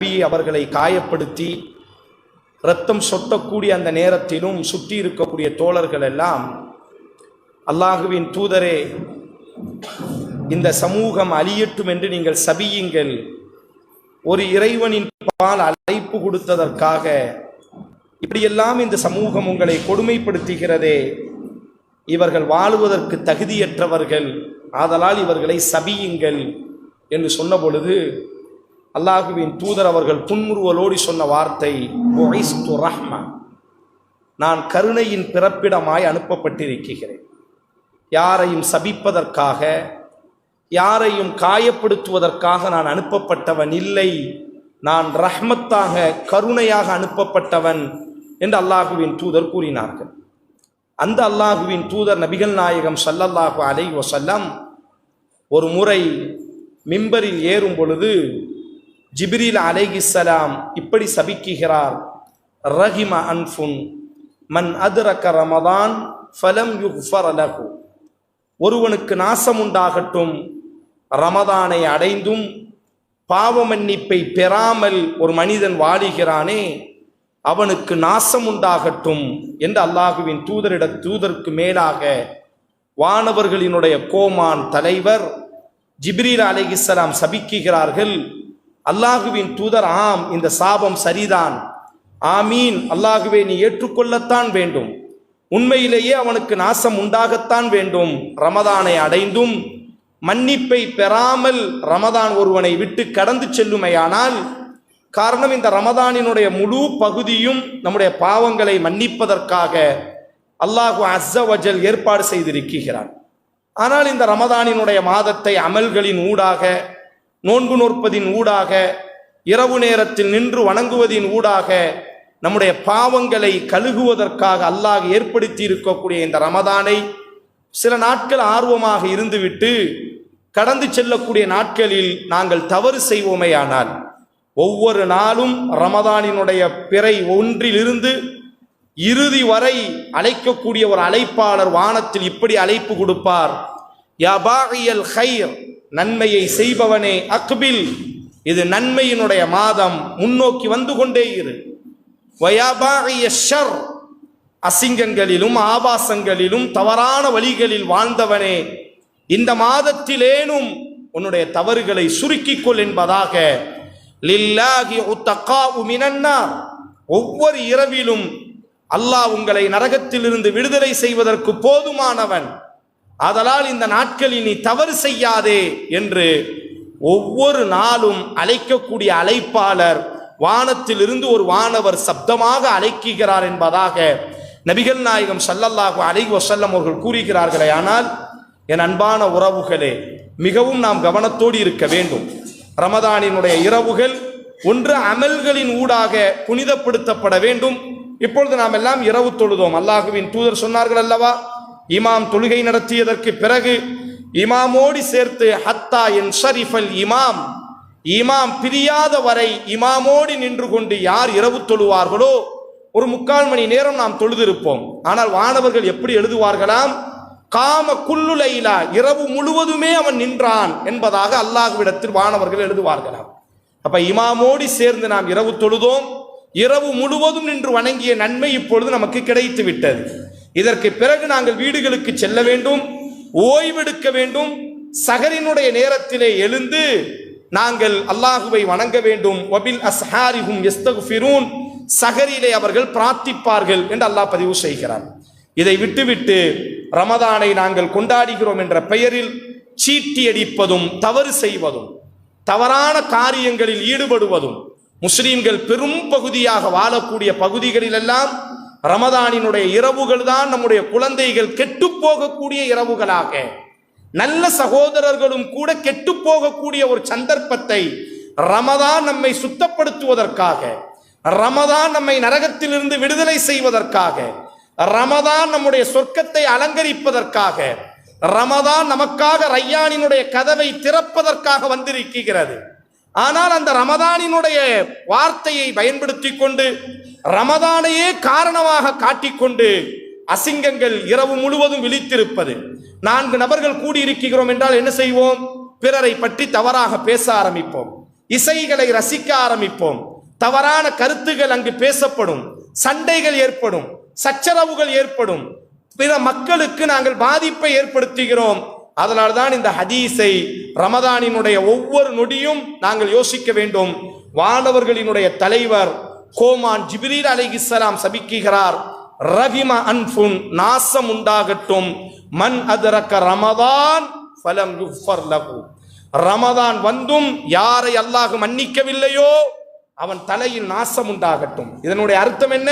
அவர்களை காயப்படுத்தி ரத்தம் சொட்டக்கூடிய அந்த நேரத்திலும் சுற்றி இருக்கக்கூடிய தோழர்கள் எல்லாம் அல்லாஹுவின் தூதரே இந்த சமூகம் அழியட்டும் என்று நீங்கள் சபியுங்கள். ஒரு இறைவனின் பால் அழைப்பு கொடுத்ததற்காக இப்படியெல்லாம் இந்த சமூகம் உங்களை கொடுமைப்படுத்துகிறதே. இவர்கள் வாழுவதற்கு தகுதியற்றவர்கள். ஆதலால் இவர்களை சபியுங்கள் என்று சொன்ன பொழுது அல்லாஹுவின் தூதர் அவர்கள் புன்முறுவலோடி சொன்ன வார்த்தை ரஹ்மா." நான் கருணையின் பிறப்பிடமாய் அனுப்பப்பட்டிருக்கிறேன். யாரையும் சபிப்பதற்காக யாரையும் காயப்படுத்துவதற்காக நான் அனுப்பப்பட்டவன் இல்லை. நான் ரஹ்மத்தாக கருணையாக அனுப்பப்பட்டவன் என்று அல்லாஹுவின் தூதர் கூறினார்கள். அந்த அல்லாஹுவின் தூதர் நபிகள் நாயகம் சல்லல்லாஹு அலை வசல்லம் ஒரு முறை மிம்பரில் ஏறும் பொழுது ஜிப்ரீல் அலைஹிஸ்ஸலாம் இப்படி சபிக்குகிறார். ரஹிம அன்ஃபுன் மன் அதுரக்க ரமதான் ஃபலம் யுஃபர் லஹு. ஒருவனுக்கு நாசம் உண்டாகட்டும் ரமதானை அடைந்தும் பாவ மன்னிப்பை பெறாமல் ஒரு மனிதன் வாழுகிறானே அவனுக்கு நாசம் உண்டாகட்டும் என்று அல்லாஹுவின் தூதரிட தூதருக்கு மேலாக வானவர்களினுடைய கோமான் தலைவர் ஜிப்ரீல் அலிகிஸ்லாம் சபிக்குகிறார்கள். அல்லாஹுவின் தூதர் ஆம் இந்த சாபம் சரிதான். ஆமீன். அல்லாஹுவே நீ ஏற்றுக்கொள்ளத்தான் வேண்டும். உண்மையிலேயே அவனுக்கு நாசம் உண்டாகத்தான் வேண்டும். ரமதானை அடைந்தும் மன்னிப்பை பெறாமல் ரமதான் ஒருவனை விட்டு கடந்து செல்லுமையானால் காரணம் இந்த ரமதானினுடைய முழு பகுதியும் நம்முடைய பாவங்களை மன்னிப்பதற்காக அல்லாஹு அஸ்ஸவஜல் ஏற்பாடு செய்திருக்கிறான். ஆனால் இந்த ரமதானினுடைய மாதத்தை அமல்களின் ஊடாக நோன்பு நோற்பதின் ஊடாக இரவு நேரத்தில் நின்று வணங்குவதின் ஊடாக நம்முடைய பாவங்களை கழுகுவதற்காக அல்லாஹ் ஏற்படுத்தி இருக்கக்கூடிய இந்த ரமதானை சில நாட்கள் ஆர்வமாக இருந்துவிட்டு கடந்து செல்லக்கூடிய நாட்களில் நாங்கள் தவறு செய்வோமேயானால் ஒவ்வொரு நாளும் ரமதானினுடைய பிறை ஒன்றிலிருந்து இறுதி வரை அழைக்கக்கூடிய ஒரு அழைப்பாளர் வானத்தில் இப்படி அழைப்பு கொடுப்பார் யா பாகியல் ஹைர் நன்மையை செய்பவனே அக்பில். இது நன்மையினுடைய மாதம். முன்னோக்கி வந்து கொண்டே இரு. வயாபாகிய அசிங்கங்களிலும் ஆபாசங்களிலும் தவறான வழிகளில் வாழ்ந்தவனே. இந்த மாதத்திலேனும் உன்னுடைய தவறுகளை சுருக்கிக் கொள் என்பதாக. ஒவ்வொரு இரவிலும் அல்லாஹ் உங்களை நரகத்திலிருந்து விடுதலை செய்வதற்கு போதுமானவன். ஆதலால் இந்த நாட்களில் நீ தவறு செய்யாதே என்று ஒவ்வொரு நாளும் அழைக்கக்கூடிய அழைப்பாளர் வானத்திலிருந்து ஒரு வானவர் சப்தமாக அழைக்குகிறார் என்பதாக நபிகள் நாயகம் சல்லல்லாஹு அலை வசல்லம் அவர்கள் கூறுகிறார்களே ஆனால் என் அன்பான உறவுகளே மிகவும் நாம் கவனத்தோடு இருக்க வேண்டும். ரமதானினுடைய இரவுகள் ஒன்று அமல்களின் ஊடாக புனிதப்படுத்தப்பட வேண்டும். இப்பொழுது நாம் எல்லாம் இரவு தொழுதோம். அல்லாஹுவின் தூதர் சொன்னார்கள் அல்லவா இமாம் தொழுகை நடத்தியதற்கு பிறகு இமாமோடி சேர்த்து ஹத்தா என் ஷரிஃபல் இமாம். இமாம் பிரியாத வரை இமாமோடி நின்று கொண்டு யார் இரவு தொழுவார்களோ ஒரு முக்கால் மணி நேரம் நாம் தொழுதிருப்போம். ஆனால் வானவர்கள் எப்படி எழுதுவார்களாம்? காம குல்லுலைலா இரவு முழுவதுமே அவன் நின்றான் என்பதாக அல்லாஹ்விடத்தில் வானவர்கள் எழுதுவார்களாம். அப்ப இமாமோடி சேர்ந்து நாம் இரவு தொழுதோம். இரவு முழுவதும் நின்று வணங்கிய நன்மை இப்பொழுது நமக்கு கிடைத்து விட்டது இதற்கு பிறகு நாங்கள் வீடுகளுக்கு செல்ல வேண்டும் ஓய்வெடுக்க வேண்டும் சகரினுடைய நேரத்திலே எழுந்து நாங்கள் அல்லாஹுவை வணங்க வேண்டும். வபில் அஸ்ஹாரிஹும் எஸ்தகுஃபிரூன். சகரிலே அவர்கள் பிரார்த்திப்பார்கள் என்று அல்லாஹ் பதிவு செய்கிறார். இதை விட்டுவிட்டு ரமதானை நாங்கள் கொண்டாடுகிறோம் என்ற பெயரில் சீட்டி அடிப்பதும் தவறு செய்வதும் தவறான காரியங்களில் ஈடுபடுவதும் முஸ்லிம்கள் பெரும் பகுதியாக வாழக்கூடிய பகுதிகளிலெல்லாம் ரமதானினுடைய இரவுகள் தான் நம்முடைய குழந்தைகள் கெட்டு போகக்கூடிய இரவுகளாக. நல்ல சகோதரர்களும் கூட கெட்டு போகக்கூடிய ஒரு சந்தர்ப்பத்தை ரமதான் நம்மை சுத்தப்படுத்துவதற்காக ரமதான் நம்மை நரகத்திலிருந்து விடுதலை செய்வதற்காக ரமதான் நம்முடைய சொர்க்கத்தை அலங்கரிப்பதற்காக ரமதான் நமக்காக ரையானினுடைய கதவை திறப்பதற்காக வந்திருக்கிறது. ஆனால் அந்த ரமதானினுடைய வார்த்தையை பயன்படுத்தி கொண்டு ரமதானையே காரணமாக காட்டிக்கொண்டு அசிங்கங்கள் இரவு முழுவதும் விழித்திருப்பது. நான்கு நபர்கள் கூடியிருக்கிறோம் என்றால் என்ன செய்வோம்? பிறரை பற்றி தவறாக பேச ஆரம்பிப்போம். இசைகளை ரசிக்க ஆரம்பிப்போம். தவறான கருத்துகள் அங்கு பேசப்படும். சண்டைகள் ஏற்படும். சச்சரவுகள் ஏற்படும். பிற மக்களுக்கு நாங்கள் பாதிப்பை ஏற்படுத்துகிறோம். அதனால்தான் இந்த ஹதீஸை ரமதானினுடைய ஒவ்வொரு நொடியும் நாங்கள் யோசிக்க வேண்டும். வானவர்களினுடைய தலைவர் கோமான் ஜிப்ரீல் இஸ்லாம் சபிக்குகிறார் ரஹிம அன்ஃபுன் நாசம் உண்டாகட்டும். மன் அதரக்க ரமதான் ஃபலம் யுஃபர் லஹு. ரமதான் வந்தும் யாரை அல்லாஹ் மன்னிக்கவில்லையோ அவன் தலையில் நாசம் உண்டாகட்டும். இதனுடைய அர்த்தம் என்ன?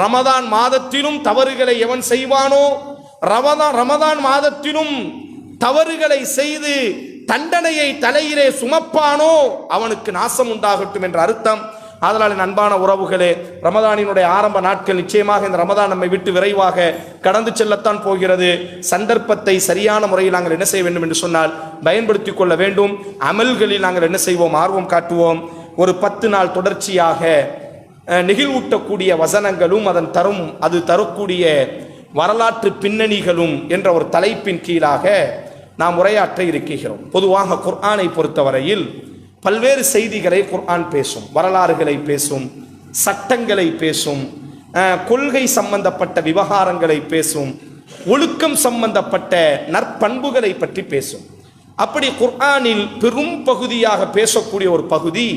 ரமதான் மாதத்திலும் தவறுகளை எவன் செய்வானோ ரமதான் ரமதான் மாதத்திலும் தவறுகளை செய்து தண்டனையை தலையிலே சுமப்பானோ அவனுக்கு நாசம் உண்டாகட்டும் என்ற அர்த்தம். அதனால் என் அன்பான உறவுகளே ரமதானினுடைய ஆரம்ப நாட்கள் நிச்சயமாக இந்த ரமதான் நம்மை விட்டு விரைவாக கடந்து செல்லத்தான் போகிறது. சந்தர்ப்பத்தை சரியான முறையில் நாங்கள் என்ன செய்ய வேண்டும் என்று சொன்னால் பயன்படுத்தி கொள்ள வேண்டும். அமல்களில் நாங்கள் என்ன செய்வோம்? ஆர்வம் காட்டுவோம். ஒரு பத்து நாள் தொடர்ச்சியாக நெகிழ்வூட்டக்கூடிய வசனங்களும் அதன் தரும் அது தரக்கூடிய வரலாற்று பின்னணிகளும் என்ற ஒரு தலைப்பின் கீழாக நாம் உரையாற்ற இருக்கிறோம். பொதுவாக குர்ஆனை பொறுத்தவரையில் பல்வேறு செய்திகளை குர்ஆன் பேசும் வரலாறுகளை பேசும் சட்டங்களை பேசும் கொள்கை சம்பந்தப்பட்ட விவகாரங்களை பேசும் ஒழுக்கம் சம்பந்தப்பட்ட நற்பண்புகளை பற்றி பேசும். அப்படி குர்ஆனில் பெரும் பகுதியாக பேசக்கூடிய ஒரு பகுதி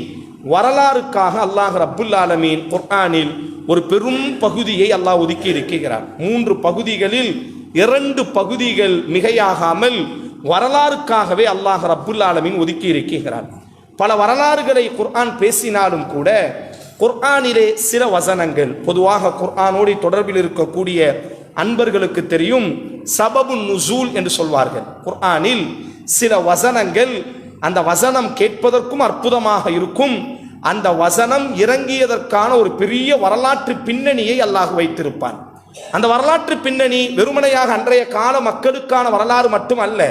வரலாறுக்காக அல்லாஹ் அப்துல் ஆலமீன் குர்ஆனில் ஒரு பெரும் பகுதியை அல்லாஹ் ஒதுக்கி இருக்கிறார் மூன்று பகுதிகளில் இரண்டு பகுதிகள் மிகையாகாமல் வரலாறுக்காகவே அல்லாஹ் ரப்புல் ஆலமின் ஒதுக்கி இருக்கிறார் பல வரலாறுகளை குர்ஆன் பேசினாலும் கூட குர்ஆனிலே சில வசனங்கள் பொதுவாக குர்ஆனோடு தொடர்பில் இருக்கக்கூடிய அன்பர்களுக்கு தெரியும் சபபு நுசூல் என்று சொல்வார்கள். குர்ஆனில் சில வசனங்கள் அந்த வசனம் கேட்பதற்கும் அற்புதமாக இருக்கும் அந்த வசனம் இறங்கியதற்கான ஒரு பெரிய வரலாற்று பின்னணியை அல்லாஹ் வைத்திருப்பான். அந்த வரலாற்று பின்னணி வெறுமனையாக அன்றைய கால மக்களுக்கான வரலாறு மட்டுமல்ல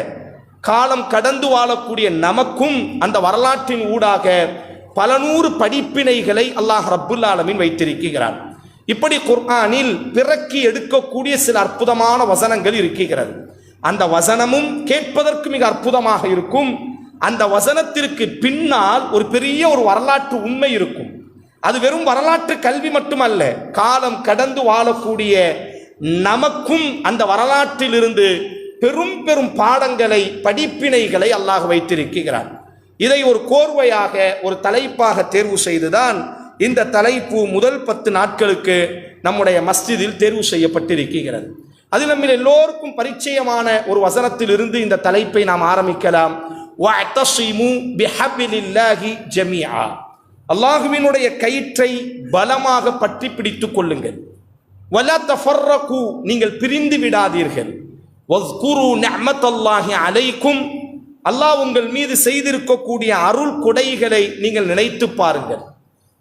காலம் கடந்து வாழக்கூடிய நமக்கும் அந்த வரலாற்றின் ஊடாக பல நூறு படிப்பினைகளை அல்லாஹ் ரப்புல்லாலமின் வைத்திருக்கிறார் இப்படி குர்ஆனில் பிறக்கி எடுக்கக்கூடிய சில அற்புதமான வசனங்கள் இருக்கிறது அந்த வசனமும் கேட்பதற்கு மிக அற்புதமாக இருக்கும். அந்த வசனத்திற்கு பின்னால் ஒரு பெரிய ஒரு வரலாற்று உண்மை இருக்கும். அது வெறும் வரலாற்று கல்வி மட்டுமல்ல காலம் கடந்து வாழக்கூடிய நமக்கும் அந்த வரலாற்றிலிருந்து பெரும் பெரும் பாடங்களை படிப்பினைகளை அல்லாஹ் வைத்திருக்கிறார் இதை ஒரு கோர்வையாக ஒரு தலைப்பாக தேர்வு செய்துதான் இந்த தலைப்பு முதல் பத்து நாட்களுக்கு நம்முடைய மஸ்ஜிதில் தேர்வு செய்யப்பட்டிருக்கிறது. அது நம்ம எல்லோருக்கும் பரிச்சயமான ஒரு வசனத்திலிருந்து இந்த தலைப்பை நாம் ஆரம்பிக்கலாம். ஜமியா அல்லாஹுவினுடைய கயிற்றை பலமாக பற்றி பிடித்துக் கொள்ளுங்கள். வலா தஃபர்ரகு நீங்கள் பிரிந்து விடாதீர்கள். வஸ்குரு அல்லாஹி அலைக்கும் அல்லாஹ் உங்கள் மீது செய்திருக்கக்கூடிய அருள் கொடைகளை நீங்கள் நினைத்து பாருங்கள்.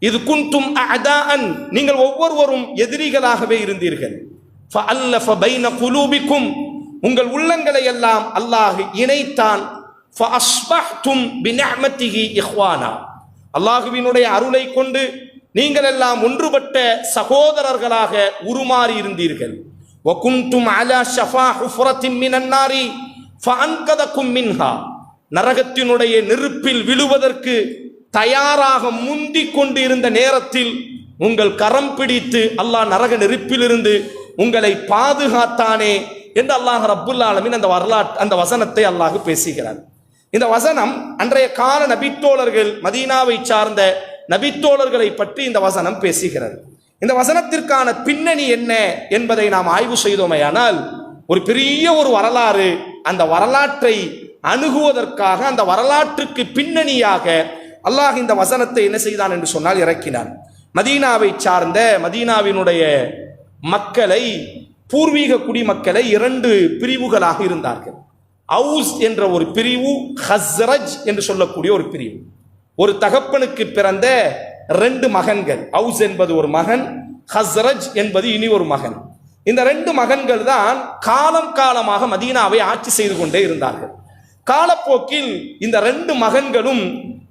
இது குன்தும் அதான் நீங்கள் ஒவ்வொருவரும் எதிரிகளாகவே இருந்தீர்கள். குலூபிக்கும் உங்கள் உள்ளங்களை எல்லாம் அல்லாஹ் இணைத்தான். இஹ்வானா. அல்லாஹுவினுடைய அருளை கொண்டு நீங்கள் எல்லாம் ஒன்றுபட்ட சகோதரர்களாக உருமாறி இருந்தீர்கள். வகுந்தும் அலா ஷஃபா ஹுஃபரத்தின் மின் அன்னாரி ஃபஅன்கதக்கும் மின்ஹா. நரகத்தினுடைய நெருப்பில் விழுவதற்கு தயாராக முந்திக் கொண்டு இருந்த நேரத்தில் உங்கள் கரம் பிடித்து அல்லாஹ் நரக நெருப்பிலிருந்து உங்களை பாதுகாத்தானே என்று அல்லாஹ் ரப்புல் அந்த வரலாற்று அந்த வசனத்தை அல்லாஹ் பேசுகிறார் இந்த வசனம் அன்றைய கால நபித்தோழர்கள் மதீனாவை சார்ந்த நபித்தோழர்களை பற்றி இந்த வசனம் பேசுகிறது. இந்த வசனத்திற்கான பின்னணி என்ன என்பதை நாம் ஆய்வு செய்தோமேயானால் ஒரு பெரிய ஒரு வரலாறு அந்த வரலாற்றை அணுகுவதற்காக அந்த வரலாற்றுக்கு பின்னணியாக அல்லாஹ் இந்த வசனத்தை என்ன செய்தான் என்று சொன்னால் இறக்கினான். மதீனாவை சார்ந்த மதீனாவினுடைய மக்களை பூர்வீக குடிமக்களை இரண்டு பிரிவுகளாக இருந்தார்கள். அவுஸ் என்ற ஒரு பிரிவு ஹஸ்ரஜ் என்று சொல்லக்கூடிய ஒரு பிரிவு. ஒரு தகப்பனுக்கு பிறந்த ரெண்டு மகன்கள். அவுஸ் என்பது ஒரு மகன் ஹஸ்ரஜ் என்பது இனி ஒரு மகன். இந்த ரெண்டு மகன்கள் தான் காலம் காலமாக மதீனாவை ஆட்சி செய்து கொண்டே இருந்தார்கள். காலப்போக்கில் இந்த ரெண்டு மகன்களும்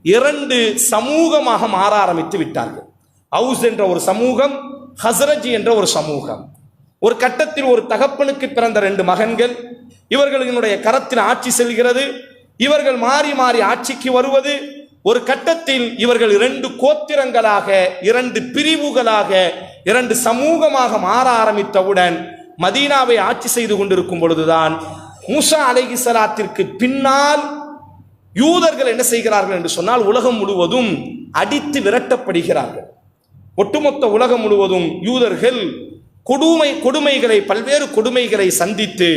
இரண்டு சமூகமாக மாற ஆரம்பித்து விட்டார்கள். அவுஸ் என்ற ஒரு சமூகம் ஹஸ்ரஜ் என்ற ஒரு சமூகம். ஒரு கட்டத்தில் ஒரு தகப்பனுக்கு பிறந்த ரெண்டு மகன்கள் இவர்களினுடைய கரத்தில் ஆட்சி செல்கிறது. இவர்கள் மாறி மாறி ஆட்சிக்கு வருவது. ஒரு கட்டத்தில் இவர்கள் இரண்டு கோத்திரங்களாக இரண்டு பிரிவுகளாக இரண்டு சமூகமாக மாற ஆரம்பித்தவுடன் மதீனாவை ஆட்சி செய்து கொண்டிருக்கும் பொழுதுதான் மூசா அலைஹிஸ்ஸலாத்திற்கு பின்னால் யூதர்கள் என்ன செய்கிறார்கள் என்று சொன்னால் உலகம் முழுவதும் அடித்து விரட்டப்படுகிறார்கள். ஒட்டுமொத்த உலகம் முழுவதும் யூதர்கள் கொடுமை கொடுமைகளை பல்வேறு கொடுமைகளை சந்தித்து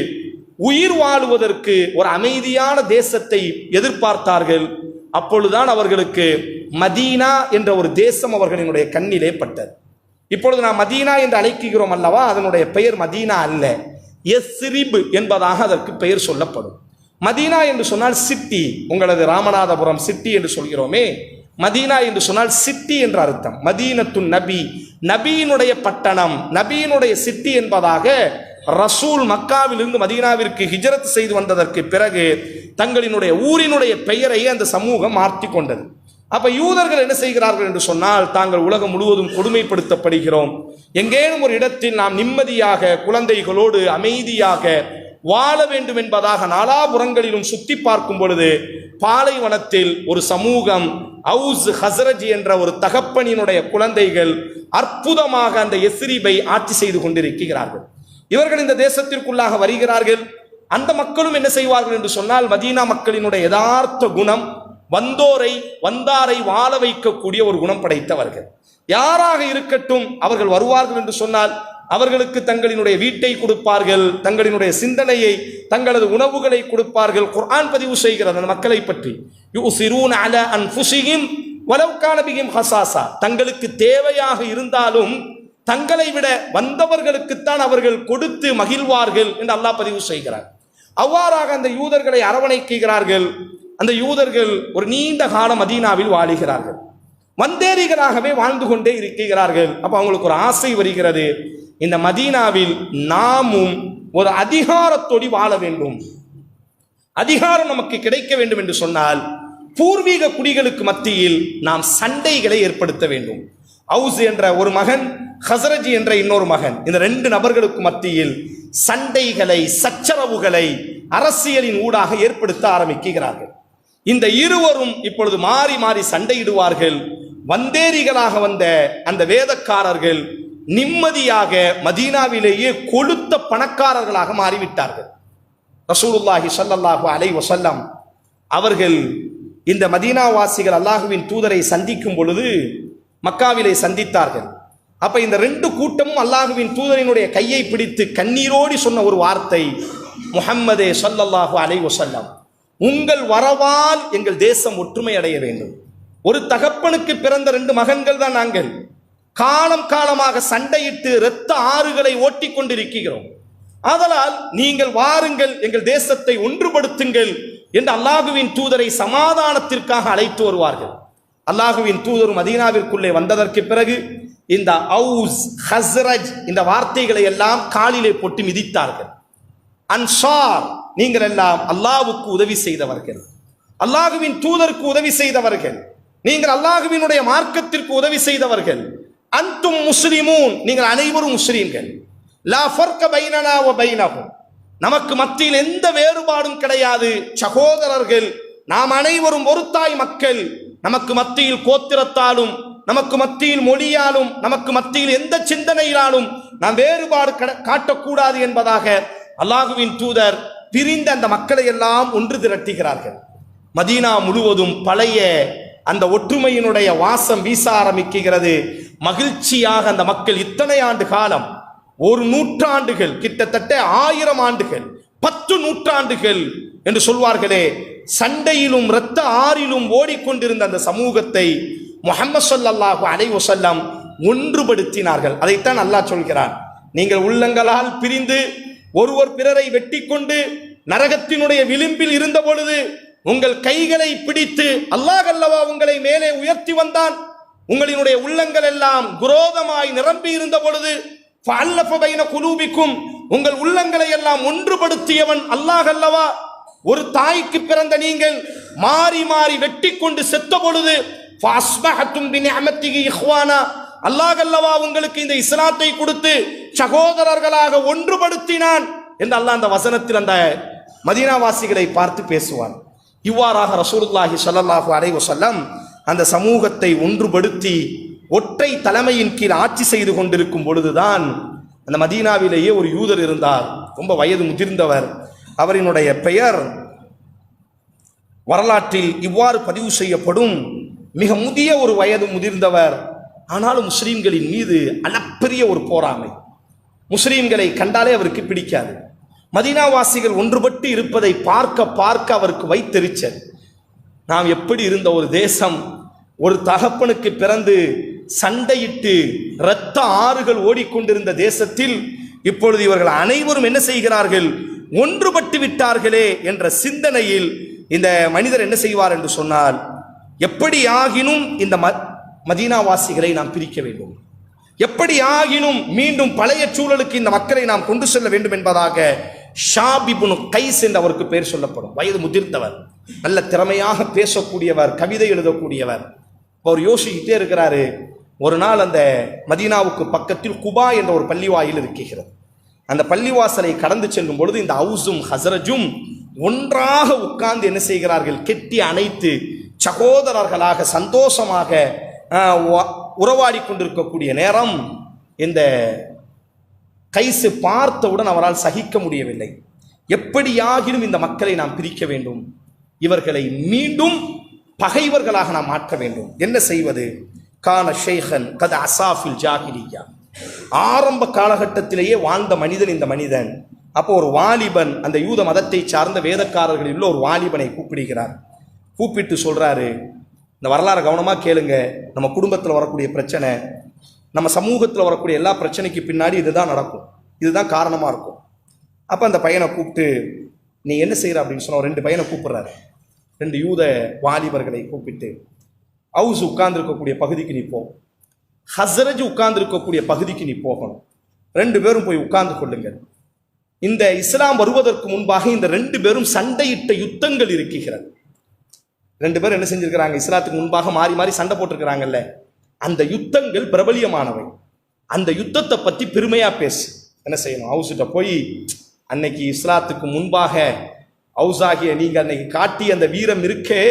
உயிர் வாழுவதற்கு ஒரு அமைதியான தேசத்தை எதிர்பார்த்தார்கள். அப்பொழுதுதான் அவர்களுக்கு மதீனா என்ற ஒரு தேசம் அவர்களினுடைய கண்ணிலே பட்டது. இப்பொழுது நாம் மதீனா என்று அழைக்கிறோம் அல்லவா? அதனுடைய பெயர் மதீனா அல்ல. எஸ்ரிபு என்பதாக அதற்கு பெயர் சொல்லப்படும். மதீனா என்று சொன்னால் சிட்டி உங்களது ராமநாதபுரம் சிட்டி என்று சொல்கிறோமே. மதீனா என்று சொன்னால் சிட்டி என்ற அர்த்தம். மதீனத்து நபி நபியினுடைய பட்டணம் நபியினுடைய சிட்டி என்பதாக ரசூல் மக்காவிலிருந்து மதீனாவிற்கு ஹிஜரத் செய்து வந்ததற்கு பிறகு தங்களினுடைய ஊரினுடைய பெயரை அந்த சமூகம் மாற்றி கொண்டது. அப்ப யூதர்கள் என்ன செய்கிறார்கள் என்று சொன்னால் தாங்கள் உலகம் முழுவதும் கொடுமைப்படுத்தப்படுகிறோம். எங்கேனும் ஒரு இடத்தில் நாம் நிம்மதியாக குழந்தைகளோடு அமைதியாக வாழ வேண்டும் என்பதாக நாலாபுறங்களிலும் சுத்தி பார்க்கும் பொழுது பாலைவனத்தில் ஒரு சமூகம் அவுஸ் ஹசரஜ் என்ற ஒரு தகப்பனினுடைய குழந்தைகள் அற்புதமாக அந்த எஸ்ரீபை ஆட்சி செய்து கொண்டிருக்கிறார்கள். இவர்கள் இந்த தேசத்திற்குள்ளாக வருகிறார்கள். அந்த மக்களும் என்ன செய்வார்கள் என்று சொன்னால் மதீனா மக்களினுடைய யதார்த்த குணம் வந்தோரை வந்தாரை வாழ வைக்கக்கூடிய ஒரு குணம் படைத்தவர்கள். யாராக இருக்கட்டும் அவர்கள் வருவார்கள் என்று சொன்னால் அவர்களுக்கு தங்களினுடைய வீட்டை கொடுப்பார்கள் தங்களினுடைய சிந்தனையை தங்களது உணவுகளை கொடுப்பார்கள். குர்ஆன் பதிவு செய்கிறது அந்த மக்களை பற்றி. அல ஹசாசா. தங்களுக்கு தேவையாக இருந்தாலும் தங்களை விட வந்தவர்களுக்குத்தான் அவர்கள் கொடுத்து மகிழ்வார்கள் என்று அல்லாஹ் பதிவு செய்கிறார். அவ்வாறாக அந்த யூதர்களை அரவணைக்குகிறார்கள் அந்த யூதர்கள் ஒரு நீண்ட காலம் மதீனாவில் வாழுகிறார்கள். வந்தேரிகளாகவே வாழ்ந்து கொண்டே இருக்கிறார்கள். அப்போ அவங்களுக்கு ஒரு ஆசை வருகிறது. இந்த மதீனாவில் நாமும் ஒரு அதிகாரத்தோடி வாழ வேண்டும். அதிகாரம் நமக்கு கிடைக்க வேண்டும் என்று சொன்னால் பூர்வீக குடிகளுக்கு மத்தியில் நாம் சண்டைகளை ஏற்படுத்த வேண்டும். அவுஸ் என்ற ஒரு மகன் ஹசரஜி என்ற இன்னொரு மகன். இந்த ரெண்டு நபர்களுக்கு மத்தியில் சண்டைகளை சச்சரவுகளை அரசியலின் ஊடாக ஏற்படுத்த ஆரம்பிக்கிறார்கள். இந்த இருவரும் இப்பொழுது மாறி மாறி சண்டையிடுவார்கள். வந்தேரிகளாக வந்த அந்த வேதக்காரர்கள் நிம்மதியாக மதீனாவிலேயே கொளுத்த பணக்காரர்களாக மாறிவிட்டார்கள். ரசூலுல்லாஹி சல்லல்லாஹு அலை வசல்லம் அவர்கள் இந்த மதீனாவாசிகள் அல்லாஹுவின் தூதரை சந்திக்கும் பொழுது மக்காவிலே சந்தித்தார்கள். அப்ப இந்த ரெண்டு கூட்டமும் அல்லாஹுவின் தூதரினுடைய கையை பிடித்து கண்ணீரோடி சொன்ன ஒரு வார்த்தை முஹம்மதே சொல்லல்லாஹு அலை வசல்லாம் உங்கள் வரவால் எங்கள் தேசம் ஒற்றுமை அடைய வேண்டும். ஒரு தகப்பனுக்கு பிறந்த ரெண்டு மகன்கள் தான் நாங்கள். காலம் காலமாக சண்டையிட்டு இரத்த ஆறுகளை ஓட்டிக் கொண்டிருக்கிறோம். ஆதலால் நீங்கள் வாருங்கள் எங்கள் தேசத்தை ஒன்றுபடுத்துங்கள் என்று அல்லாஹுவின் தூதரை சமாதானத்திற்காக அழைத்து வருவார்கள். அல்லாஹுவின் தூதர் மதீனாவிற்குள்ளே வந்ததற்கு பிறகு இந்த அவுஸ் ஹஸ்ரஜ் இந்த வார்த்தைகளை எல்லாம் காலிலே போட்டு மிதித்தார்கள். அன்சார் நீங்கள் எல்லாம் அல்லாவுக்கு உதவி செய்தவர்கள். அல்லாஹுவின் தூதருக்கு உதவி செய்தவர்கள். நீங்கள் அல்லாஹுவினுடைய மார்க்கத்திற்கு உதவி செய்தவர்கள். அன்தும் முஸ்லிமூன் நீங்கள் அனைவரும் முஸ்லீம்கள். லா ஃபர்க பைனனா வ நமக்கு மத்தியில் எந்த வேறுபாடும் கிடையாது. சகோதரர்கள் நாம் அனைவரும் ஒரு தாய் மக்கள். நமக்கு மத்தியில் கோத்திரத்தாலும் நமக்கு மத்தியில் மொழியாலும் நமக்கு மத்தியில் எந்த சிந்தனையினாலும் நாம் வேறுபாடு காட்டக்கூடாது என்பதாக அல்லாஹுவின் தூதர் பிரிந்த அந்த மக்களை எல்லாம் ஒன்று திரட்டுகிறார்கள். மதீனா முழுவதும் பழைய அந்த ஒற்றுமையினுடைய வாசம் வீச ஆரம்பிக்கிறது. மகிழ்ச்சியாக அந்த மக்கள் இத்தனை ஆண்டு காலம் ஒரு நூற்றாண்டுகள் கிட்டத்தட்ட ஆயிரம் ஆண்டுகள் பத்து நூற்றாண்டுகள் என்று சொல்வார்களே சண்டையிலும் இரத்த ஆறிலும் ஓடிக்கொண்டிருந்த அந்த சமூகத்தை முகமது ஸல்லல்லாஹு அலை வசல்லாம் ஒன்றுபடுத்தினார்கள். அதைத்தான் அல்லாஹ் சொல்கிறான். நீங்கள் உள்ளங்களால் பிரிந்து ஒருவர் பிறரை வெட்டி கொண்டு நரகத்தினுடைய விளிம்பில் இருந்த பொழுது உங்கள் கைகளை பிடித்து அல்லாஹ் அல்லவா உங்களை மேலே உயர்த்தி வந்தான். உங்களினுடைய உள்ளங்கள் எல்லாம் குரோதமாய் நிரம்பி இருந்த பொழுது குலூபிக்கும் உங்கள் உள்ளங்களை எல்லாம் ஒன்றுபடுத்தியவன் அல்லாஹ் அல்லவா? ஒரு தாய்க்கு பிறந்த நீங்கள் மாறி மாறி வெட்டி கொண்டு செத்த பொழுது அல்லாஹல்லவா அல்லாஹ் உங்களுக்கு இந்த இஸ்லாத்தை கொடுத்து சகோதரர்களாக ஒன்றுபடுத்தினான் என்று அல்லாஹ் அந்த வசனத்தில் அந்த மதீனாவாசிகளை பார்த்து பேசுவான். இவ்வாறாக ரசூலுல்லாஹி சல்லாஹூ அலைஹி வஸல்லம் அந்த சமூகத்தை ஒன்றுபடுத்தி ஒற்றை தலைமையின் கீழ் ஆட்சி செய்து கொண்டிருக்கும் பொழுதுதான் அந்த மதீனாவிலேயே ஒரு யூதர் இருந்தார். ரொம்ப வயது முதிர்ந்தவர். அவரினுடைய பெயர் வரலாற்றில் இவ்வாறு பதிவு செய்யப்படும். மிக முதிய ஒரு வயது முதிர்ந்தவர். ஆனாலும் முஸ்லீம்களின் மீது அளப்பெரிய ஒரு போராமை. முஸ்லீம்களை கண்டாலே அவருக்கு பிடிக்காது. மதீனாவாசிகள் ஒன்றுபட்டு இருப்பதை பார்க்க பார்க்க அவருக்கு வைத்தெரிச்சல். நாம் எப்படி இருந்த ஒரு தேசம் ஒரு தகப்பனுக்கு பிறந்து சண்டையிட்டு இரத்த ஆறுகள் ஓடிக்கொண்டிருந்த தேசத்தில் இப்பொழுது இவர்கள் அனைவரும் என்ன செய்கிறார்கள்? ஒன்றுபட்டு விட்டார்களே என்ற சிந்தனையில் இந்த மனிதர் என்ன செய்வார் என்று சொன்னால் எப்படி ஆகினும் இந்த மதீனாவாசிகளை நாம் பிரிக்க வேண்டும். எப்படி ஆகினும் மீண்டும் பழைய சூழலுக்கு இந்த மக்களை நாம் கொண்டு செல்ல வேண்டும் என்பதாக ஷாபிபுனு கைஸ் என்று அவருக்கு பெயர் சொல்லப்படும். வயது முதிர்ந்தவர் நல்ல திறமையாக பேசக்கூடியவர் கவிதை எழுதக்கூடியவர். அவர் யோசிக்கிட்டே இருக்கிறாரு ஒரு நாள் அந்த மதீனாவுக்கு பக்கத்தில் குபா என்ற ஒரு பள்ளிவாயில் இருக்கிறது. அந்த பள்ளிவாசலை கடந்து செல்லும் பொழுது இந்த ஹவுஸும் ஹசரஜும் ஒன்றாக உட்கார்ந்து என்ன செய்கிறார்கள்? கெட்டி அணைத்து சகோதரர்களாக சந்தோஷமாக உ- உறவாடி கொண்டிருக்கக்கூடிய நேரம் இந்த கைசு பார்த்தவுடன் அவரால் சகிக்க முடியவில்லை. எப்படியாகிலும் இந்த மக்களை நாம் பிரிக்க வேண்டும். இவர்களை மீண்டும் பகைவர்களாக நாம் மாற்ற வேண்டும். என்ன செய்வது? கான ஷேகன் கத அசாஃபில் ஜாகிரியா ஆரம்ப காலகட்டத்திலேயே வாழ்ந்த மனிதன் இந்த மனிதன். அப்போ ஒரு வாலிபன் அந்த யூத மதத்தை சார்ந்த வேதக்காரர்கள் உள்ள ஒரு வாலிபனை கூப்பிடுகிறார். கூப்பிட்டு சொல்கிறாரு இந்த வரலாறு கவனமாக கேளுங்க நம்ம குடும்பத்தில் வரக்கூடிய பிரச்சனை நம்ம சமூகத்தில் வரக்கூடிய எல்லா பிரச்சனைக்கு பின்னாடி இதுதான் நடக்கும். இதுதான் காரணமாக இருக்கும். அப்போ அந்த பையனை கூப்பிட்டு நீ என்ன செய்கிற அப்படின்னு சொன்ன ரெண்டு பையனை கூப்பிட்றாரு. ரெண்டு யூத வாலிபர்களை கூப்பிட்டு ஹவுஸ் உட்கார்ந்துருக்கக்கூடிய பகுதிக்கு நீ போ. ஹசரஜ் உட்கார்ந்துருக்கக்கூடிய பகுதிக்கு நீ போகணும். ரெண்டு பேரும் போய் உட்கார்ந்து கொள்ளுங்கள். இந்த இஸ்லாம் வருவதற்கு முன்பாக இந்த ரெண்டு பேரும் சண்டையிட்ட யுத்தங்கள் இருக்குகிறது ரெண்டு பேரும் என்ன செஞ்சிருக்கிறாங்க? இஸ்லாத்துக்கு முன்பாக மாறி மாறி சண்டை போட்டிருக்கிறாங்கல்ல. அந்த யுத்தங்கள் பிரபலியமானவை. அந்த யுத்தத்தை பத்தி பெருமையா பேசு. என்ன செய்யணும்? ஹவுஸ்கிட்ட போய் அன்னைக்கு இஸ்லாத்துக்கு முன்பாக ஹவுஸ் ஆகிய நீங்க அன்னைக்கு காட்டி அந்த வீரம் இருக்கே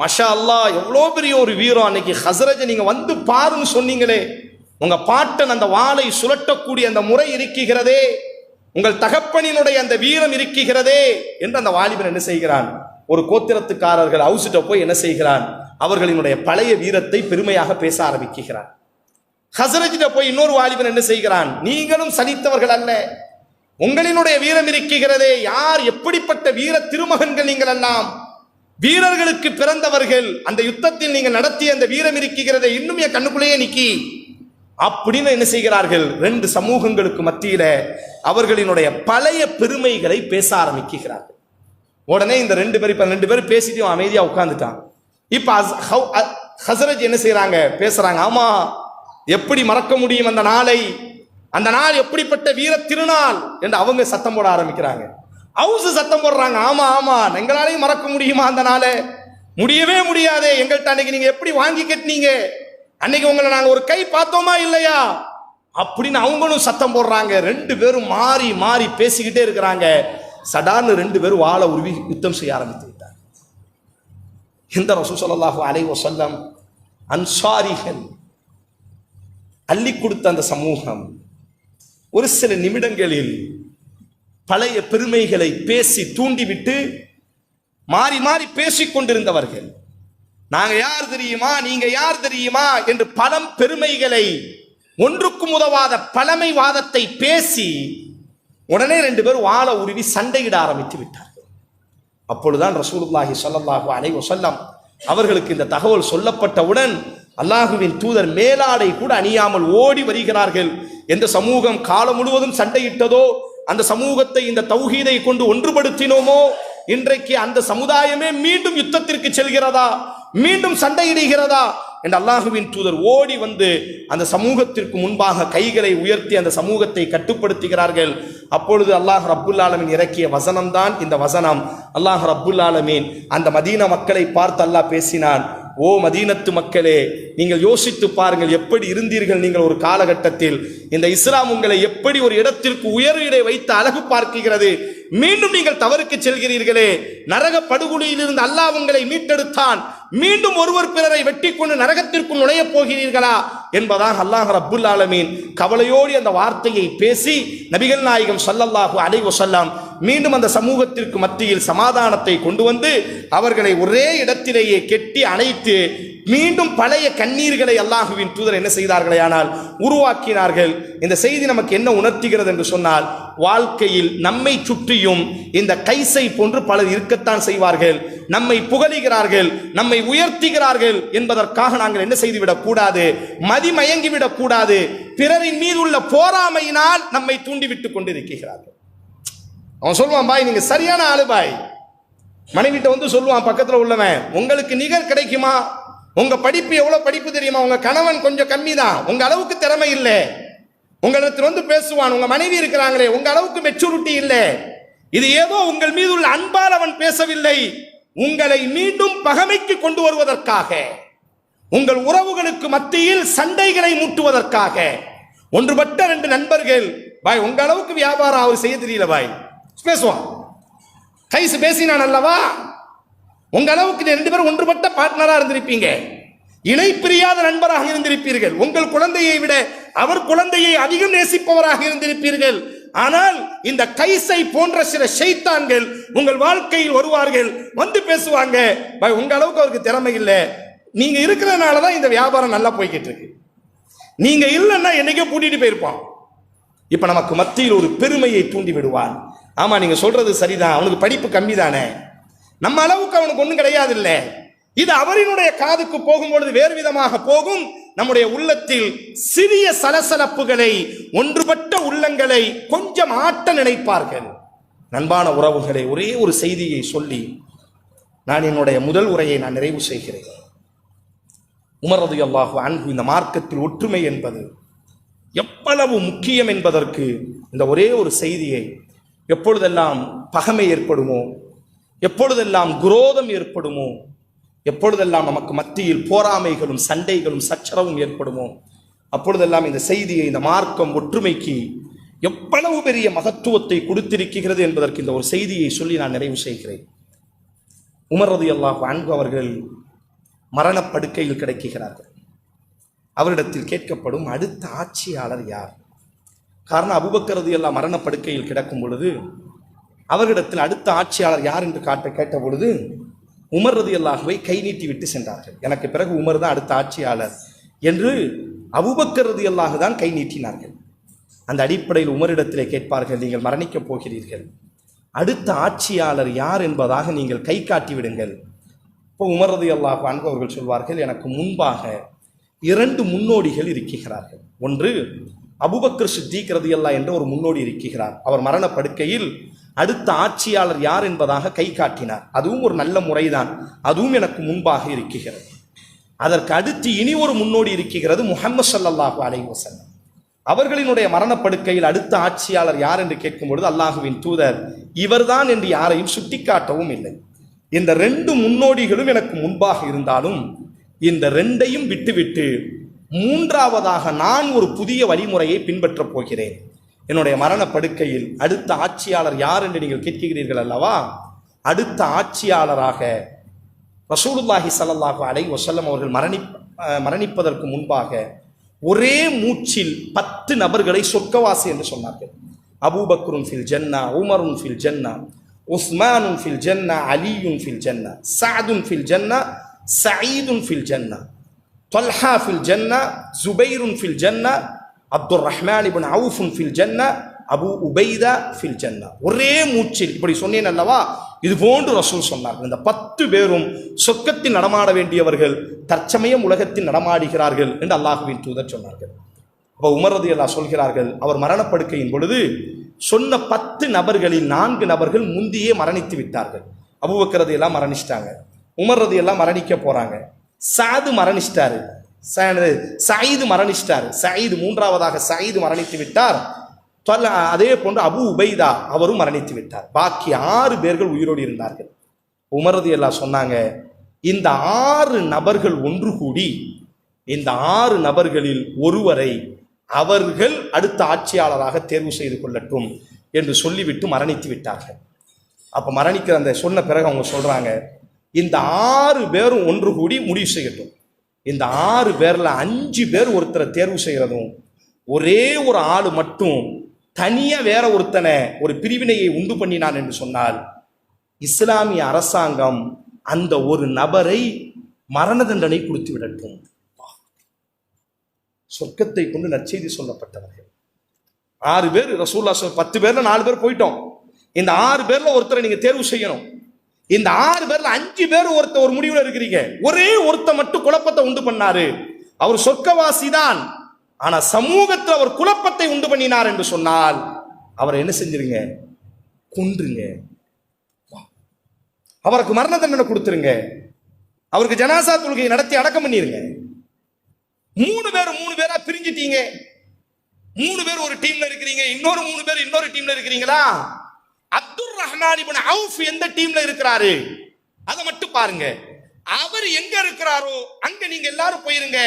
மஷா அல்லாஹ் எவ்வளோ பெரிய ஒரு வீரம் அன்னைக்கு ஹசரஜ நீங்க வந்து பாருன்னு சொன்னீங்களே. உங்க பாட்டன் அந்த வாளை சுழட்டக்கூடிய அந்த முறை இருக்குகிறதே உங்கள் தகப்பனினுடைய அந்த வீரம் இருக்குகிறதே என்று அந்த வாலிபன் என்ன செய்கிறான்? ஒரு கோத்திரத்துக்காரர்கள் அவுசிட்ட போய் என்ன செய்கிறான்? அவர்களினுடைய பழைய வீரத்தை பெருமையாக பேச ஆரம்பிக்கிறான். ஹசரஜிட்ட போய் இன்னொரு வாலிபன் என்ன செய்கிறான்? நீங்களும் சலித்தவர்கள் அல்ல. உங்களினுடைய வீரம் இருக்குகிறதே யார் எப்படிப்பட்ட வீர திருமகன்கள் நீங்கள் எல்லாம்? வீரர்களுக்கு பிறந்தவர்கள் அந்த யுத்தத்தில் நீங்கள் நடத்திய அந்த வீரம் இருக்குகிறதே இன்னும் என் கண்ணுக்குள்ளேயே நிக்கி. அப்படின்னு என்ன செய்கிறார்கள்? ரெண்டு சமூகங்களுக்கு மத்தியில அவர்களினுடைய பழைய பெருமைகளை பேச ஆரம்பிக்கிறார்கள். உடனே இந்த ரெண்டு பேர் இப்ப ரெண்டு பேரும் பேசிட்டு அவன் அமைதியா உட்கார்ந்துட்டான். இப்ப அஸ்- ஹசரஜ் என்ன செய்யறாங்க பேசுறாங்க ஆமா எப்படி மறக்க முடியும் அந்த நாளை? அந்த நாள் எப்படிப்பட்ட வீர திருநாள்? என்று அவங்க சத்தம் போட ஆரம்பிக்கிறாங்க. ஹவுஸ் சத்தம் போடுறாங்க. ஆமா ஆமா. எங்களாலையும் மறக்க முடியுமா அந்த நாளை? முடியவே முடியாதே. எங்கள்கிட்ட அன்னைக்கு நீங்க எப்படி வாங்கி கட்டினீங்க? அன்னைக்கு உங்களை நாங்க ஒரு கை பார்த்தோமா இல்லையா? அப்படின்னு அவங்களும் சத்தம் போடுறாங்க. ரெண்டு பேரும் மாறி மாறி பேசிக்கிட்டே இருக்கிறாங்க. சடார்னு ரெண்டு பேரும் வாழை உருவி யுத்தம் செய்ய ஆரம்பித்து விட்டார் இந்த ரசூல் ஸல்லல்லாஹு அலைஹி வஸல்லம் அன்சாரிகள் அள்ளி கொடுத்த அந்த சமூகம் ஒரு சில நிமிடங்களில் பழைய பெருமைகளை பேசி தூண்டிவிட்டு மாறி மாறி பேசிக் கொண்டிருந்தவர்கள். நாங்க யார் தெரியுமா? நீங்க யார் தெரியுமா? என்று பலம் பெருமைகளை ஒன்றுக்கும் உதவாத பழமைவாதத்தை பேசி உடனே ரெண்டு பேரும் வாழ உருவி சண்டையிட ஆரம்பித்து விட்டார்கள். அப்பொழுதுதான் ரசூலுல்லாஹி சொல்லல்லாஹு அலைஹி சொல்லம் அவர்களுக்கு இந்த தகவல் சொல்லப்பட்டவுடன் அல்லாஹுவின் தூதர் மேலாடை கூட அணியாமல் ஓடி வருகிறார்கள். எந்த சமூகம் காலம் முழுவதும் சண்டையிட்டதோ அந்த சமூகத்தை இந்த தௌஹீதை கொண்டு ஒன்றுபடுத்தினோமோ? இன்றைக்கு அந்த சமுதாயமே மீண்டும் யுத்தத்திற்கு செல்கிறதா? மீண்டும் சண்டையிடுகிறதா? என்று அல்லாஹுவின் தூதர் ஓடி வந்து அந்த சமூகத்திற்கு முன்பாக கைகளை உயர்த்தி அந்த சமூகத்தை கட்டுப்படுத்துகிறார்கள். அப்பொழுது அல்லாஹ் ரப்புல் ஆலமின் இறக்கிய வசனம்தான் இந்த வசனம். அல்லாஹ் ரப்புல் ஆலமீன் அந்த மதீன மக்களை பார்த்து அல்லாஹ் பேசினான் ஓ மதீனத்து மக்களே நீங்கள் யோசித்து பாருங்கள் எப்படி இருந்தீர்கள் நீங்கள் ஒரு காலகட்டத்தில். இந்த இஸ்லாம் உங்களை எப்படி ஒரு இடத்திற்கு உயர்விடை வைத்து அழகு பார்க்கிறது. மீண்டும் நீங்கள் தவறுக்கு செல்கிறீர்களே. நரக படுகொலியில் இருந்து அல்லாஹ் உங்களை மீட்டெடுத்தான். மீண்டும் ஒருவர் பிறரை வெட்டி கொண்டு நரகத்திற்குள் நுழைய போகிறீர்களா? என்பதாக அல்லாஹ் அப்துல் ஆலமீன் கவலையோடு அந்த வார்த்தையை பேசி நபிகள் நாயகம் சல்லல்லாஹு அலைவசல்லாம் மீண்டும் அந்த சமூகத்திற்கு மத்தியில் சமாதானத்தை கொண்டு வந்து அவர்களை ஒரே இடத்திலேயே கெட்டி அணைத்து மீண்டும் பழைய கண்ணீர்களை அல்லாஹுவின் தூதர் என்ன செய்தார்களே ஆனால் உருவாக்கினார்கள். இந்த செய்தி நமக்கு என்ன உணர்த்துகிறது என்று சொன்னால் வாழ்க்கையில் நம்மை சுற்றியும் இந்த கைசை போன்று பலர் இருக்கத்தான் செய்வார்கள். நம்மை புகழுகிறார்கள் நம்மை உயர்த்துகிறார்கள் என்பதற்காக நாங்கள் என்ன செய்துவிடக் கூடாது மதிமயங்கிவிடக் கூடாது. பிறரின் மீது உள்ள போராமையினால் நம்மை தூண்டிவிட்டுக் கொண்டிருக்கிறார்கள். அவன் சொல்லுவான் பாய் நீங்க சரியான ஆளு பாய். மனைவிட்ட வந்து சொல்லுவான் பக்கத்துல உள்ளவன் உங்களுக்கு நிகர் கிடைக்குமா? உங்க படிப்பு எவ்வளவு படிப்பு தெரியுமா? உங்க கணவன் கொஞ்சம் கம்மி தான் உங்க அளவுக்கு திறமை இல்லை. உங்களிடத்தில் வந்து பேசுவான். உங்க மனைவி இருக்கிறாங்களே உங்க அளவுக்கு மெச்சூரிட்டி இல்லை. இது ஏதோ உங்கள் மீது உள்ள அன்பால் அவன் பேசவில்லை. உங்களை மீண்டும் பகமைக்கு கொண்டு வருவதற்காக உங்கள் உறவுகளுக்கு மத்தியில் சண்டைகளை மூட்டுவதற்காக ஒன்றுபட்ட ரெண்டு நண்பர்கள் பாய் உங்க அளவுக்கு வியாபாரம் அவர் செய்ய தெரியல பாய். பேசுவான். கைசு பேசினான் அல்லவா உங்க அளவுக்கு ரெண்டு பேரும் ஒன்றுபட்ட பார்ட்னரா இருந்திருப்பீங்க. இணை பிரியாத நண்பராக இருந்திருப்பீர்கள். உங்கள் குழந்தையை விட அவர் குழந்தையை அதிகம் நேசிப்பவராக இருந்திருப்பீர்கள். ஆனால் இந்த கைசை போன்ற சில ஷைத்தான்கள் உங்கள் வாழ்க்கையில் வருவார்கள். வந்து பேசுவாங்க. உங்க அளவுக்கு அவருக்கு திறமை இல்லை. நீங்க இருக்கிறதுனால தான் இந்த வியாபாரம் நல்லா போய்கிட்டு இருக்கு. நீங்க இல்லைன்னா என்னைக்கோ கூட்டிட்டு போயிருப்பான். இப்ப நமக்கு மத்தியில் ஒரு பெருமையை தூண்டி விடுவான் ஆமாம் நீங்கள் சொல்கிறது சரிதான். அவனுக்கு படிப்பு கம்மி தானே நம்ம அளவுக்கு அவனுக்கு ஒன்றும் கிடையாது இல்லை இது அவரினுடைய காதுக்கு போகும்பொழுது வேறு விதமாக போகும். நம்முடைய உள்ளத்தில் சிறிய சலசலப்புகளை ஒன்றுபட்ட உள்ளங்களை கொஞ்சம் ஆட்ட நினைப்பார்கள். நண்பான உறவுகளை ஒரே ஒரு செய்தியை சொல்லி நான் என்னுடைய முதல் உரையை நான் நிறைவு செய்கிறேன். உமரது அல்லாஹு அன்பு இந்த மார்க்கத்தில் ஒற்றுமை என்பது எவ்வளவு முக்கியம் என்பதற்கு இந்த ஒரே ஒரு செய்தியை எப்பொழுதெல்லாம் பகமை ஏற்படுமோ எப்பொழுதெல்லாம் குரோதம் ஏற்படுமோ எப்பொழுதெல்லாம் நமக்கு மத்தியில் போராமைகளும் சண்டைகளும் சச்சரவும் ஏற்படுமோ அப்பொழுதெல்லாம் இந்த செய்தியை இந்த மார்க்கம் ஒற்றுமைக்கு எவ்வளவு பெரிய மகத்துவத்தை கொடுத்திருக்கிறது என்பதற்கு இந்த ஒரு செய்தியை சொல்லி நான் நிறைவு செய்கிறேன். உமரது அல்லாஹ் அன்பு அவர்கள் மரணப்படுக்கையில் கிடைக்கிறார்கள் அவரிடத்தில் கேட்கப்படும் அடுத்த ஆட்சியாளர் யார்? காரணம் அபுபக்கரது எல்லாம் மரணப்படுக்கையில் கிடக்கும் பொழுது அவரிடத்தில் அடுத்த ஆட்சியாளர் யார் என்று காட்ட கேட்ட பொழுது உமர்றது எல்லாகவே அல்லாஹுவை கை நீட்டி விட்டு சென்றார்கள். எனக்கு பிறகு உமர் தான் அடுத்த ஆட்சியாளர் என்று அபுபக்கரது எல்லாக அல்லாஹு தான் கை நீட்டினார்கள். அந்த அடிப்படையில் உமரிடத்திலே கேட்பார்கள் நீங்கள் மரணிக்கப் போகிறீர்கள். அடுத்த ஆட்சியாளர் யார் என்பதாக நீங்கள் கை காட்டி விடுங்கள். இப்போ உமர் அல்லாஹ் அன்பவர்கள் சொல்வார்கள் எனக்கு முன்பாக இரண்டு முன்னோடிகள் இருக்கிறார்கள். ஒன்று அபுபக்கர் சித்திக் ரதியல்லா என்ற ஒரு முன்னோடி இருக்கிறார். அவர் மரணப்படுக்கையில் அடுத்த ஆட்சியாளர் யார் என்பதாக கை காட்டினார். அதுவும் ஒரு நல்ல முறைதான். அதுவும் எனக்கு முன்பாக இருக்கிறது. அதற்கு அடுத்து இனி ஒரு முன்னோடி இருக்கிறது முஹம்மது சல்லாஹூ அலைஹி வஸல்லம். அவர்களினுடைய மரணப்படுக்கையில் அடுத்த ஆட்சியாளர் யார் என்று கேட்கும் பொழுது அல்லாஹுவின் தூதர் இவர்தான் என்று யாரையும் சுட்டிக்காட்டவும் இல்லை. இந்த ரெண்டு முன்னோடிகளும் எனக்கு முன்பாக இருந்தாலும் இந்த ரெண்டையும் விட்டுவிட்டு மூன்றாவதாக நான் ஒரு புதிய வழிமுறையை பின்பற்றப் போகிறேன். என்னுடைய மரணப்படுக்கையில் அடுத்த ஆட்சியாளர் யார் என்று நீங்கள் கேட்கிறீர்கள் அல்லவா? அடுத்த ஆட்சியாளராக ரசூலுல்லாஹி சல்லாஹு அலை வசல்லம் அவர்கள் மரணி மரணிப்பதற்கு முன்பாக ஒரே மூச்சில் பத்து நபர்களை சொர்க்கவாசி என்று சொன்னார்கள். அபூபக்ருன் ஃபில் ஜன்னா உமருன் ஃபில் ஜன்னா உஸ்மானுன் ஃபில் ஜன்னா அலியுன் ஃபில் ஜன்னா சாதுன் ஃபில் ஜன்னா சயீதுன் ஃபில் ஜன்னா. தொல்ஹா ஃபில் ஜன்னா ஜுபைருன் ஃபில் ஜன்னா அப்துல் ரஹ்மான் இப்னு அவுஃபுன் ஃபில் ஜன்னா அபு உபைதா ஃபில் ஜன்னா ஒரே மூச்சில் இப்படி சொன்னேன் அல்லவா? இது போன்று ரசூல் சொன்னார்கள். இந்த பத்து பேரும் சொர்க்கத்தில் நடமாட வேண்டியவர்கள் தற்சமயம் உலகத்தில் நடமாடுகிறார்கள் என்று அல்லாஹுவின் தூதர் சொன்னார்கள். அப்போ உமரது அல்லா சொல்கிறார்கள் அவர் மரணப்படுக்கையின் பொழுது சொன்ன பத்து நபர்களில் நான்கு நபர்கள் முந்தியே மரணித்து விட்டார்கள். அபுபக்கரது எல்லாம் மரணிச்சிட்டாங்க. உமர்றது எல்லாம் மரணிக்க போறாங்க. சாது மரணிச்சிட்டாரு. ச- சயீது மரணிச்சிட்டார். சயீது மூன்றாவதாக சயீது மரணித்து விட்டார். அதே போன்று அபு உபைதா அவரும் மரணித்து விட்டார். பாக்கி ஆறு பேர்கள் உயிரோடு இருந்தார்கள். உமரது எல்லாம் சொன்னாங்க இந்த ஆறு நபர்கள் ஒன்று கூடி இந்த ஆறு நபர்களில் ஒருவரை அவர்கள் அடுத்த ஆட்சியாளராக தேர்வு செய்து கொள்ளட்டும் என்று சொல்லிவிட்டு மரணித்து விட்டார்கள். அப்போ மரணிக்கிற அந்த சொன்ன பிறகு அவங்க சொல்கிறாங்க இந்த ஆறு பேரும் ஒன்று கூடி முடிவு செய்யட்டும். இந்த ஆறு பேரில் அஞ்சு பேர் ஒருத்தரை தேர்வு செய்கிறதும் ஒரே ஒரு ஆள் மட்டும் தனியாக வேற ஒருத்தனை ஒரு பிரிவினையை உண்டு பண்ணினான் என்று சொன்னால் இஸ்லாமிய அரசாங்கம் அந்த ஒரு நபரை மரண தண்டனை கொடுத்து விடட்டும். சொர்க்கத்தை கொண்டு நற்செய்தி சொல்லப்பட்டவர்கள். ஆறு பேர் ரசூல்லா பத்து பேர்ல நாலு பேர் போயிட்டோம். இந்த ஆறு பேர்ல ஒருத்தரை நீங்க தேர்வு செய்யணும். இந்த ஆறு பேர்ல அஞ்சு பேர் ஒருத்த ஒரு முடிவுல இருக்கிறீங்க. ஒரே ஒருத்த மட்டும் குழப்பத்தை உண்டு பண்ணாரு. அவர் சொர்க்கவாசி தான் ஆனா சமூகத்தில் அவர் குழப்பத்தை உண்டு பண்ணினார் என்று சொன்னால் அவரை என்ன செஞ்சிருங்க? கொன்றுங்க. அவருக்கு மரண தண்டனை கொடுத்துருங்க. அவருக்கு ஜனாசா தொழுகையை நடத்தி அடக்கம் பண்ணிருங்க. மூணு பேர் மூணு பேரா பிரிஞ்சிட்டீங்க. மூணு பேர் ஒரு டீம்ல இருக்கிறீங்க. இன்னொரு மூணு பேர் இன்னொரு டீம்ல இருக்கிறீங்களா? அப்துல் ரஹ்மான் இபின் அவுஃப் எந்த டீம்ல இருக்கிறாரு? அதை மட்டும் பாருங்க. அவர் எங்க இருக்கிறாரோ அங்க நீங்க எல்லாரும் போயிருங்க.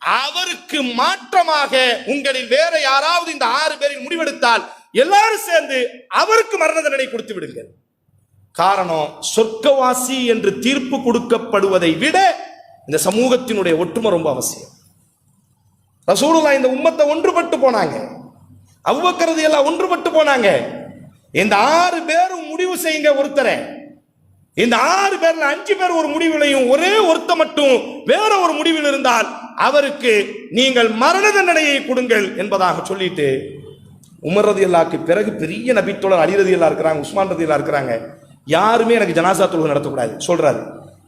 அவருக்கு மாற்றமாக உங்களில் வேற யாராவது இந்த ஆறு பேரில் முடிவெடுத்தால் எல்லாரும் சேர்ந்து அவருக்கு மரண தண்டனை கொடுத்து விடுங்கள். காரணம் சொர்க்கவாசி என்று தீர்ப்பு கொடுக்கப்படுவதை விட இந்த சமூகத்தினுடைய ஒற்றுமை ரொம்ப அவசியம். ரசூலுல்லா இந்த உம்மத்தை ஒன்றுபட்டு போனாங்க. அவ்வக்கிறது எல்லாம் ஒன்றுபட்டு போனாங்க. இந்த ஆறு பேரும் முடிவு செய்யுங்க ஒருத்தரை. இந்த ஆறு பேர்ல அஞ்சு பேர் ஒரு முடிவிலையும் ஒரே ஒருத்த மட்டும் வேற ஒரு முடிவில் இருந்தால் அவருக்கு நீங்கள் மரண தண்டனையை கொடுங்கள் என்பதாக சொல்லிட்டு உமர் ரதி பிறகு பெரிய நபித்தோழர் அலி ரதி இருக்கிறாங்க உஸ்மான் ரதி இருக்கிறாங்க. யாருமே எனக்கு ஜனாசா தொழுகை நடத்தக்கூடாது சொல்றாரு.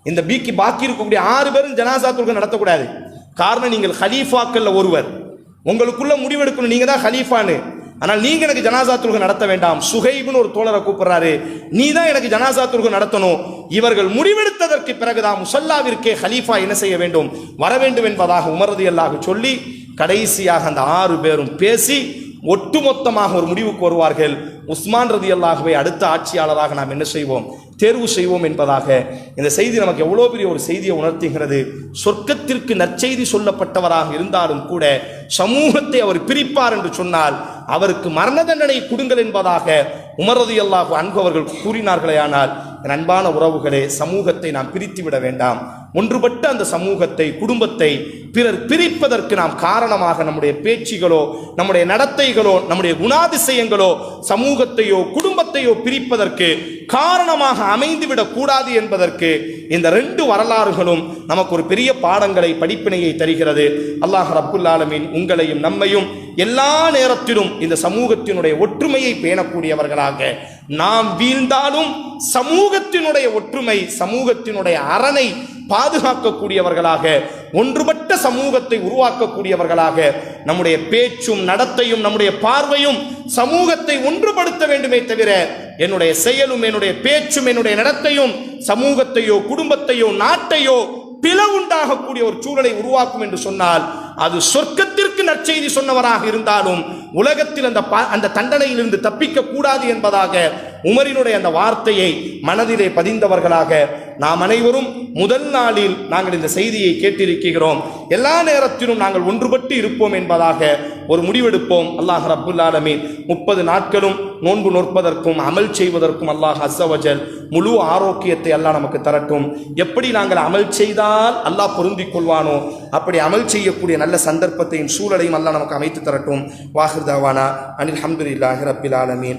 இந்த பீக்கி பாக்கி இருக்கக்கூடிய ஆறு பேரும் ஜனாசா தொழுகை நடத்தக்கூடாது. காரணம் நீங்கள் ஹலீஃபாக்கள்ல ஒருவர். உங்களுக்குள்ள முடிவெடுக்கணும் நீங்க தான் ஹலீஃபான்னு. ஆனால் நீங்க எனக்கு ஜனாசா தொழுகை நடத்த வேண்டாம். சுகைபுன்னு ஒரு தோழரை கூப்பிடுறாரு. நீ தான் எனக்கு ஜனாசா தொழுகை நடத்தணும். இவர்கள் முடிவெடுத்ததற்கு பிறகுதான் முசல்லாவிற்கே ஹலீஃபா என்ன செய்ய வேண்டும்? வர வேண்டும் என்பதாக உமரது அல்லாஹ் சொல்லி கடைசியாக அந்த ஆறு பேரும் பேசி ஒட்டுமொத்தமாக ஒரு முடிவுக்கு வருவார்கள். உஸ்மான் ரதி அல்லாகவே அடுத்த ஆட்சியாளராக நாம் என்ன செய்வோம்? தேர்வு செய்வோம் என்பதாக. இந்த செய்தி நமக்கு எவ்வளோ பெரிய ஒரு செய்தியை உணர்த்துகிறது. சொர்க்கத்திற்கு நற்செய்தி சொல்லப்பட்டவராக இருந்தாலும் கூட சமூகத்தை அவர் பிரிப்பார் என்று சொன்னால் அவருக்கு மரண தண்டனை கொடுங்கள் என்பதாக உமரது அல்லாஹு அன்பவர்கள் கூறினார்களே ஆனால் அன்பான உறவுகளே சமூகத்தை நாம் பிரித்து விட வேண்டாம். ஒன்றுபட்ட அந்த சமூகத்தை குடும்பத்தை பிறர் பிரிப்பதற்கு நாம் காரணமாக நம்முடைய பேச்சுகளோ நம்முடைய நடத்தைகளோ நம்முடைய குணாதிசயங்களோ சமூகத்தையோ குடும்பத்தையோ பிரிப்பதற்கு காரணமாக அமைந்துவிடக் கூடாது என்பதற்கு இந்த ரெண்டு வரலாறுகளும் நமக்கு ஒரு பெரிய பாடங்களை படிப்பினையை தருகிறது. அல்லாஹ் ரப்புல் உங்களையும் நம்மையும் எல்லா நேரத்திலும் இந்த சமூகத்தினுடைய ஒற்றுமையை பேணக்கூடியவர்களாக. நாம் வீழ்ந்தாலும் சமூகத்தினுடைய ஒற்றுமை சமூகத்தினுடைய அரணை பாதுகாக்கக்கூடியவர்களாக ஒன்றுபட்ட சமூகத்தை உருவாக்கக்கூடியவர்களாக நம்முடைய பேச்சும் நடத்தையும் நம்முடைய பார்வையும் சமூகத்தை ஒன்றுபடுத்த வேண்டுமே தவிர என்னுடைய செயலும் என்னுடைய பேச்சும் என்னுடைய நடத்தையும் சமூகத்தையோ குடும்பத்தையோ நாட்டையோ பிளவுண்டாகக்கூடிய ஒரு சூழலை உருவாக்கும் என்று சொன்னால் அது சொர்க்கத்திற்கு நற்செய்தி சொன்னவராக இருந்தாலும் உலகத்தில் அந்த பா- அந்த தண்டனையிலிருந்து தப்பிக்க கூடாது என்பதாக உமரினுடைய அந்த வார்த்தையை மனதிலே பதிந்தவர்களாக நாம் அனைவரும் முதல் நாளில் நாங்கள் இந்த செய்தியை கேட்டிருக்கிறோம். எல்லா நேரத்திலும் நாங்கள் ஒன்றுபட்டு இருப்போம் என்பதாக ஒரு முடிவெடுப்போம். அல்லாஹ் ரப்புல் ஆலமீன். முப்பது நாட்களும் நோன்பு நோற்பதற்கும் அமல் செய்வதற்கும் அல்லாஹ் அசவஜல் முழு ஆரோக்கியத்தை அல்லாஹ் நமக்கு தரட்டும். எப்படி நாங்கள் அமல் செய்தால் அல்லாஹ் பொருந்திக் கொள்வானோ அப்படி அமல் செய்யக்கூடிய நல்ல சந்தர்ப்பத்தையும் சூழலையும் அல்லாஹ் நமக்கு அமைத்து தரட்டும். வாஹிர் தவானா. அனில் ஹம்துலில்லாஹி ரப்பில் ஆலமீன்.